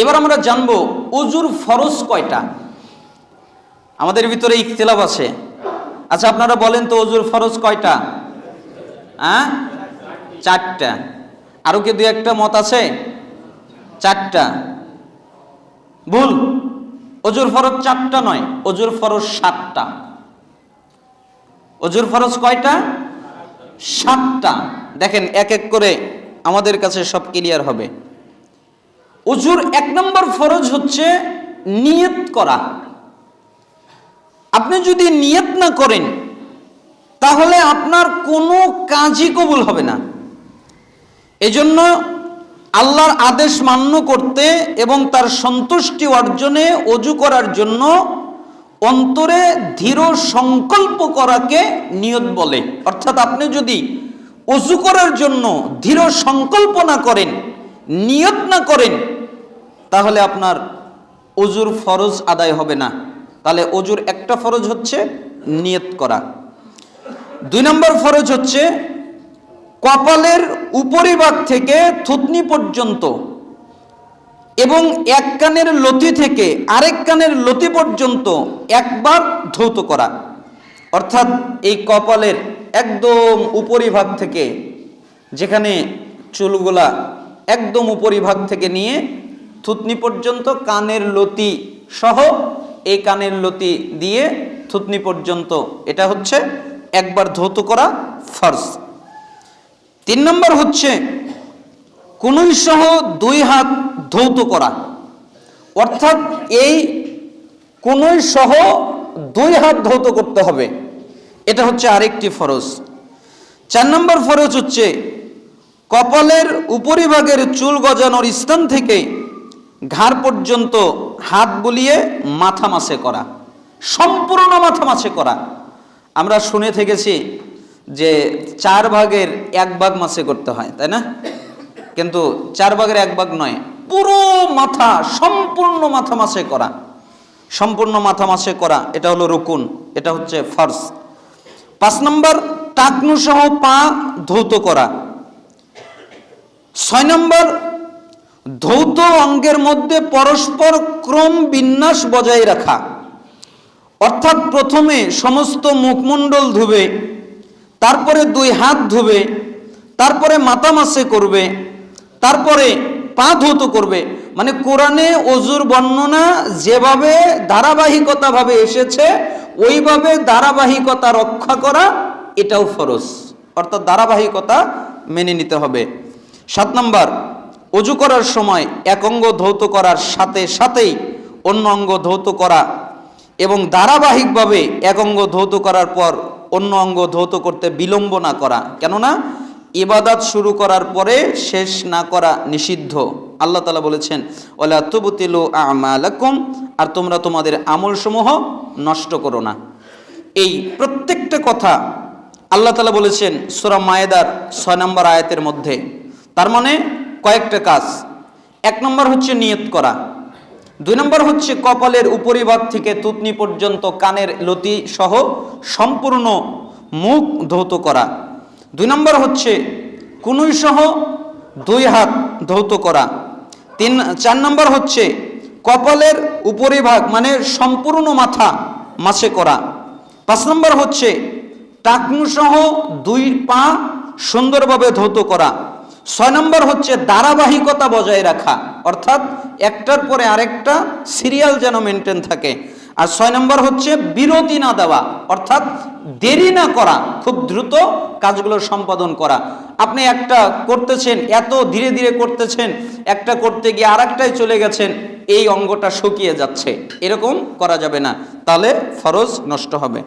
এবার আমরা জানব অজুর ফরজ কয়টা? আমাদের ভিতরে ইখতিলাফ আছে। আচ্ছা আপনারা বলেন তো অজুর ফরজ কয়টা? হ্যাঁ? চারটা। আরও কি দু একটা মত আছে? চারটা। ভুল। অজুর ফরজ চারটা নয় অজুর ফরজ সাতটা। অজুর ফরজ কয়টা? সাতটা। দেখেন এক এক করে আমাদের কাছে সব ক্লিয়ার হবে। অজুর এক নম্বর ফরজ হচ্ছে নিয়ত করা। আপনি যদি নিয়ত না করেন, তাহলে আপনার কোনো কাজই কবুল হবে না। এজন্য আল্লাহর আদেশ মান্য করতে এবং তার সন্তুষ্টি অর্জনে অজু করার জন্য অন্তরে দৃঢ় সংকল্প করাকে নিয়ত বলে। অর্থাৎ আপনি যদি অজু করার জন্য দৃঢ় সংকল্প না করেন, নিয়ত না করেন তাহলে আপনার অজুর ফরজ আদায় হবে না। তাহলে অজুর একটা ফরজ হচ্ছে নিয়ত করা। দুই নম্বর ফরজ হচ্ছে কপালের উপরিভাগ থেকে থুতনি পর্যন্ত এবং এক কানের লতি থেকে আরেক কানের লতি পর্যন্ত একবার ধৌত করা। অর্থাৎ এই কপালের একদম উপরিভাগ থেকে যেখানে চুলগুলা একদম উপরিভাগ থেকে নিয়ে থুতনি পর্যন্ত কানের লতি সহ এই কানের লতি দিয়ে থুতনি পর্যন্ত, এটা হচ্ছে একবার ধৌত করা ফার্স তিন নম্বর হচ্ছে কুনুই সহ দুই হাত ধৌত করা। অর্থাৎ এই কুনুই সহ দুই হাত ধৌত করতে হবে। এটা হচ্ছে আরেকটি ফরজ। চার নম্বর ফরজ হচ্ছে কপালের উপরিভাগের চুল গজানোর স্থান থেকে ঘাড় পর্যন্ত হাত বুলিয়ে মাথা মাসে করা, সম্পূর্ণ মাথা মাসে করা। আমরা শুনে থেকেছি যে চার ভাগের এক ভাগ মাসে করতে হয়, তাই না? কিন্তু চার ভাগের এক ভাগ নয়, পুরো মাথা, সম্পূর্ণ মাথা মাসে করা। সম্পূর্ণ মাথা মাসে করা, এটা হলো রুকুন, এটা হচ্ছে ফার্স। পাঁচ নম্বর টাকনু সহ পা ধৌত করা। ছয় নম্বর ধৌত অঙ্গের মধ্যে পরস্পর ক্রম বিন্যাস বজায় রাখা। অর্থাৎ প্রথমে সমস্ত মুখমণ্ডল ধুবে, তারপরে দুই হাত ধুবে, তারপরে মাথা মাসে করবে, তারপরে পা ধৌত করবে। মানে কোরআনে অজুর বর্ণনা যেভাবে ধারাবাহিকতাভাবে এসেছে, ওইভাবে ধারাবাহিকতা রক্ষা করা এটাও ফরজ। অর্থাৎ ধারাবাহিকতা মেনে নিতে হবে। সাত নম্বর অজু করার সময় এক অঙ্গ ধৌত করার সাথে সাথেই অন্য অঙ্গ ধৌত করা এবং ধারাবাহিকভাবে এক অঙ্গ ধৌত করার পর অন্য অঙ্গ ধৌত করতে বিলম্ব না করা। কেননা ইবাদাত শুরু করার পরে শেষ না করা নিষিদ্ধ। আল্লাহ তালা বলেছেন ওলা তুবতিলু আমালাকুম আর তোমরা তোমাদের আমলসমূহ নষ্ট করো না। এই প্রত্যেকটা কথা আল্লাহ তালা বলেছেন সুরা মায়েদার ছয় নম্বর আয়াতের মধ্যে। তার মানে কয়েকটা কাজ। এক নম্বর হচ্ছে নিয়ত করা। দুই নম্বর হচ্ছে কপালের উপরিভাগ থেকে তুতনি পর্যন্ত কানের লতি সহ সম্পূর্ণ মুখ ধৌত করা। দুই নম্বর হচ্ছে কুনুই সহ দুই হাত ধৌত করা। তিন, চার নম্বর হচ্ছে কপালের উপরিভাগ মানে সম্পূর্ণ মাথা মাছে করা। পাঁচ নম্বর হচ্ছে টাকনু সহ দুই পা সুন্দরভাবে ধৌত করা। ছয় নম্বর হচ্ছে ধারাবাহিকতা বজায় রাখা। অর্থাৎ একটার পরে আরেকটা সিরিয়াল যেন মেনটেন থাকে। আর ছয় নম্বর হচ্ছে বিরতি না দেওয়া। অর্থাৎ দেরি না করা, খুব দ্রুত কাজগুলো সম্পাদন করা। আপনি একটা করতেছেন, এত ধীরে ধীরে করতেছেন, একটা করতে গিয়ে আর চলে গেছেন, এই অঙ্গটা শুকিয়ে যাচ্ছে। এরকম করা যাবে না। তাহলে ফরজ নষ্ট হবে।